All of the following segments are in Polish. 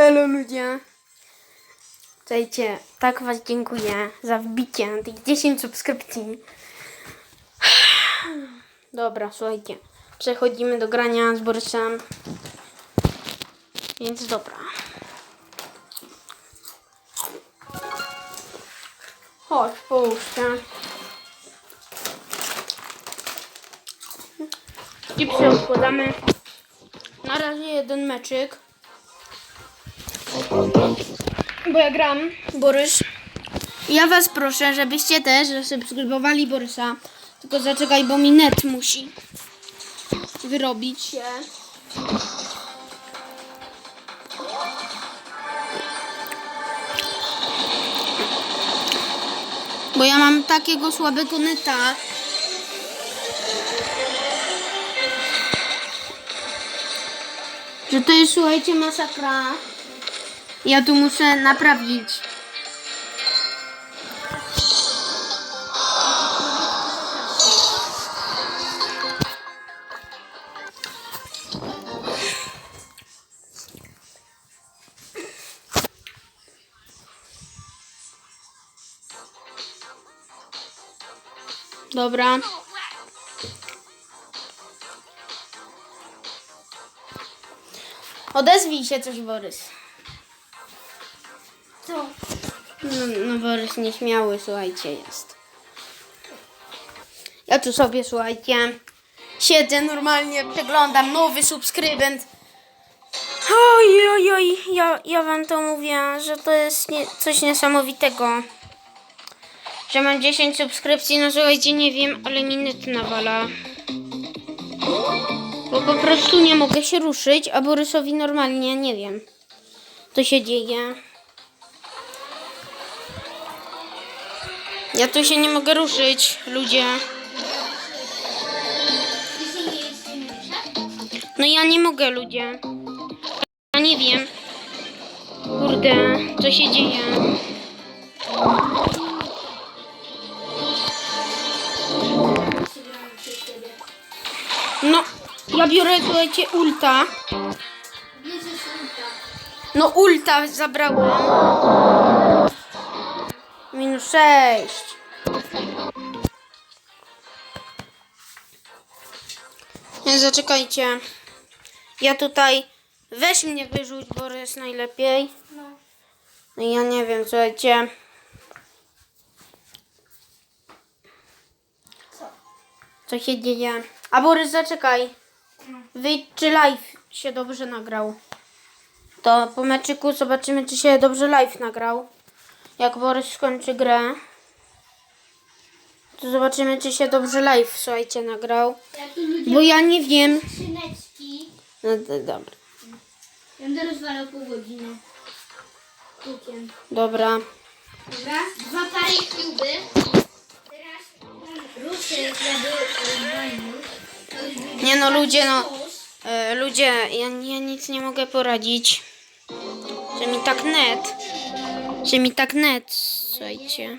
Elo ludzie. Słuchajcie, tak was dziękuję za wbicie tych 10 subskrypcji. Dobra, słuchajcie. Przechodzimy do grania z Borysem. Więc dobra. Chodź, połóż się. Chipsy odkładamy. Na razie jeden meczyk. Bo ja gram, Borys. Ja was proszę, żebyście też zasubskrybowali Borysa. Tylko zaczekaj, bo mi net musi wyrobić się. Bo ja mam takiego słabego neta. Że to jest, słuchajcie, masakra. Ja tu muszę naprawić. Dobra. Odezwij się coś, Borys. Co? No, no Borys nieśmiały, słuchajcie, jest. Ja tu sobie, słuchajcie, siedzę normalnie, przeglądam nowy subskrybent. Oj, oj, oj, ja, ja wam to mówię, że to jest nie, coś niesamowitego. Że mam 10 subskrypcji, no słuchajcie, nie wiem, ale mi net nawala. Bo po prostu nie mogę się ruszyć, a Borysowi normalnie, nie wiem, co się dzieje. Ja tu się nie mogę ruszyć, ludzie. No ja nie mogę, ludzie. Ja nie wiem. Kurde, co się dzieje? No, ja biorę, słuchajcie, ulta. No ulta zabrałam. Minus 6. Nie, zaczekajcie. Ja tutaj... Weź mnie wyrzuć, Borys, najlepiej. No. No ja nie wiem, słuchajcie. Co? Co się dzieje? A Borys, zaczekaj. Wyjdź, czy live się dobrze nagrał. To po meczyku zobaczymy, czy się dobrze live nagrał. Jak Borys skończy grę. To zobaczymy, czy się dobrze live, słuchajcie, nagrał. Bo ja nie wiem. skrzyneczki. No dobra. Będę rozwalał pół godziny. Kukiem. Dobra. Dobra? Dwa pary kluby. Teraz ruszę jakby Nie no, ludzie, no. E, ludzie, ja, ja nic nie mogę poradzić. Że mi tak net. Że mi tak net, słuchajcie.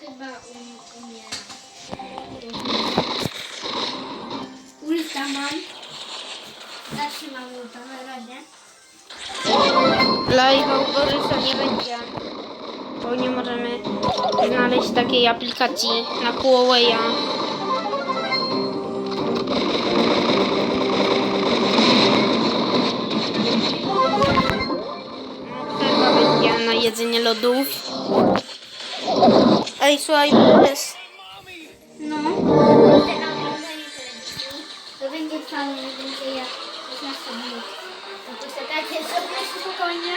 Chyba um, umiera. Ulta mam. Zatrzymam ulta na razie. Live'a u Borysa nie będzie. Bo nie możemy znaleźć takiej aplikacji na Huawei'a. Jedzenie lodów. Ej, słuchaj, Borys. No. To będzie mniej więcej jak 15 minut. To poczekajcie sobie spokojnie.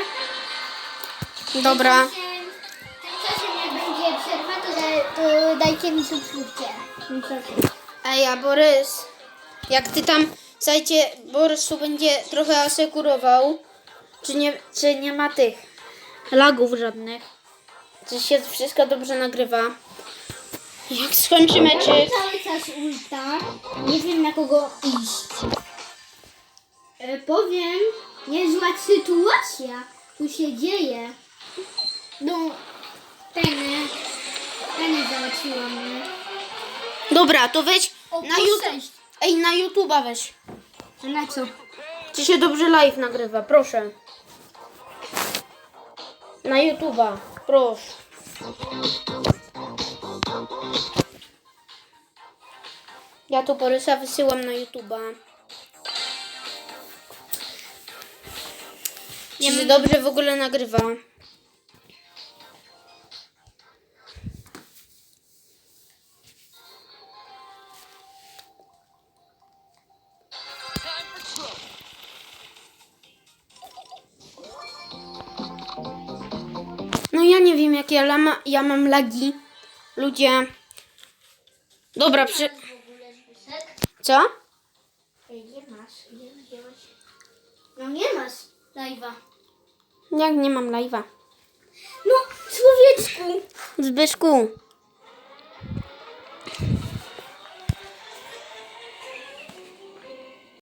Dobra. Jak będzie przerwa, to, da, to dajcie mi subskrypcję. Ej, a Borys, jak ty tam, słuchajcie, Borys tu będzie trochę asekurował, czy nie, czy nie ma tych lagów żadnych, czy się wszystko dobrze nagrywa. Jak skończy Ja meczyk, cały czas ulta. Nie wiem na kogo iść. E, powiem, niezła sytuacja tu się dzieje. No, Penny, Penny załatwiła mnie. dobra, to weź O, na plus YouTube, sześć. ej, na YouTube'a weź, na co? czy się dobrze live nagrywa, proszę. Na YouTube'a, proszę. Ja tu Borysa wysyłam na YouTube'a. Czy dobrze w ogóle nagrywa? No ja nie wiem jakie ja, ma, ja mam lagi. Ludzie. Dobra, przy... Co? Nie masz. No nie masz live'a. Jak nie mam live'a? No, człowieczku. Zbyszku,